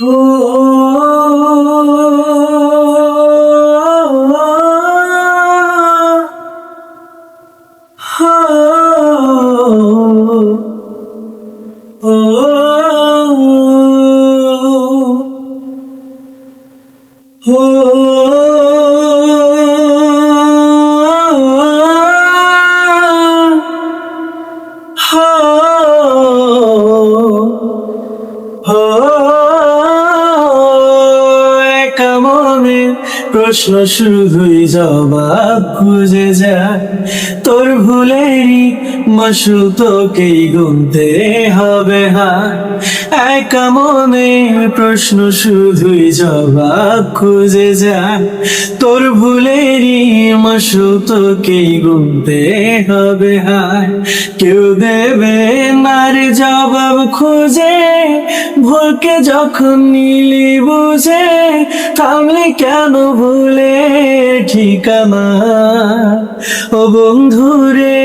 কেমনে প্রশ্ন শুধুই জবাব খুঁজে যা তোর ভুলেরই মশু তোকেই গুনতে হবে হা একা মনে প্রশ্ন শুধুই জবাব খুঁজে যা তোর ভুলেরই মাসুল তোকেই গুনতে হবে? হায়, কেউ দেবে নার জবাব খুঁজে। ভুলকে যখন নিলি বুঝে থামলে কেন ভুলে ঠিকানা? ও বন্ধুরে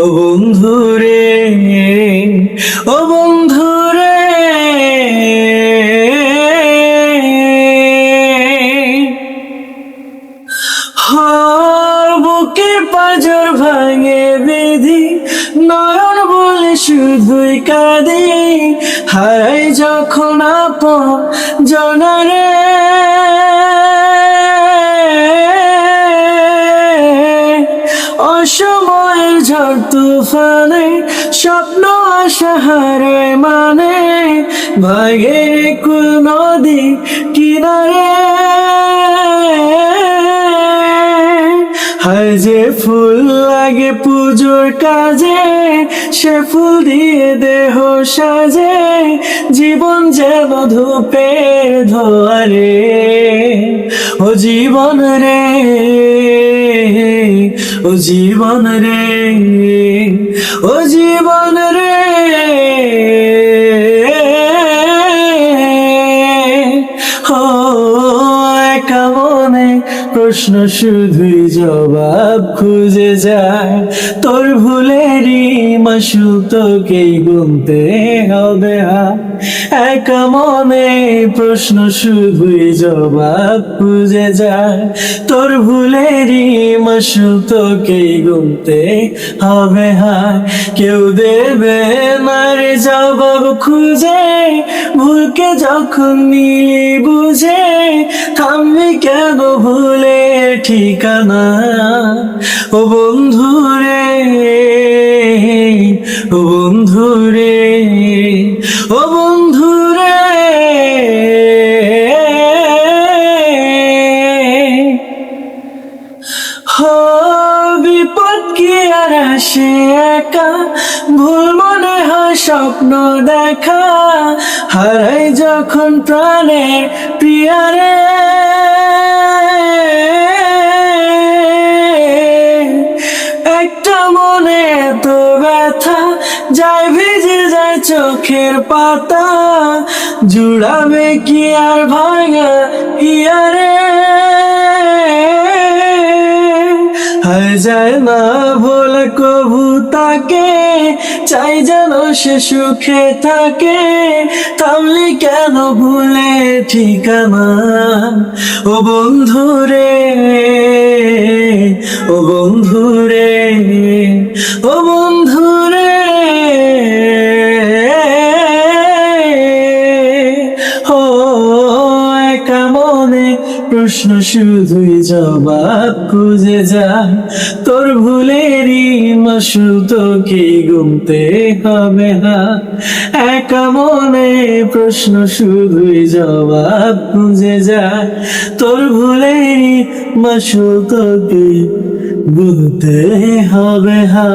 ও বন্ধুরে ও পাজর ভাঙে বেধি, নয়ন বলে শুধুই কাঁদি। হারাই যখন আপ জনারে। অসময়ের ঝড় তুফানে, স্বপ্ন আশাহারে মানে ভাগে কুল নদী কিনারে। ফুল লাগে পুজোর কাজে, সে ফুল দিয়ে দেহ সাজে, জীবন যেন ধূপের ধরে ও জীবন রে, ও জীবন রে, ও জীবন রে। প্রশ্ন শুধুই জবাব খুঁজে যায়। তোর ভুলেরই মাসু তোকেই গুনতে হবে একা মনে প্রশ্ন শুধুই জবাব খুঁজে যায়। তোর ভুলেরই মাসু তোকেই গুনতে হবে হা কেউ দেবে মারে জবাব খুঁজে। ভুলকে যখন নিয়ে বুঝে, থামবি কেন ভুলে? ঠিকানা? ও বন্ধুরে ও বন্ধুরে ও বন্ধুরে হো, বিপদ কি আর আসে একা? ভুল মনে হয় স্বপ্ন দেখা। হারাই যখন প্রাণের প্রিয়ারে চোখের পাতা জুড়াবে কি আর ভাঙা হিয়ারে? হায় যায় না ভোলে কবু তাকে, চাই যেন সে সুখে থাকে। থামলি কেন ভুলে ঠিকানা? ও বন্ধুরে ও বন্ধুরে ও বন্ধুরে প্রশ্ন শুধুই জবাব খুঁজে যায় তোর ভুলেরই মাসু তোকে গুনতে হবে না। একা মনে প্রশ্ন শুধুই জবাব খুঁজে যায় তোর ভুলেরই মাসু তোকে গুনতে হবে হা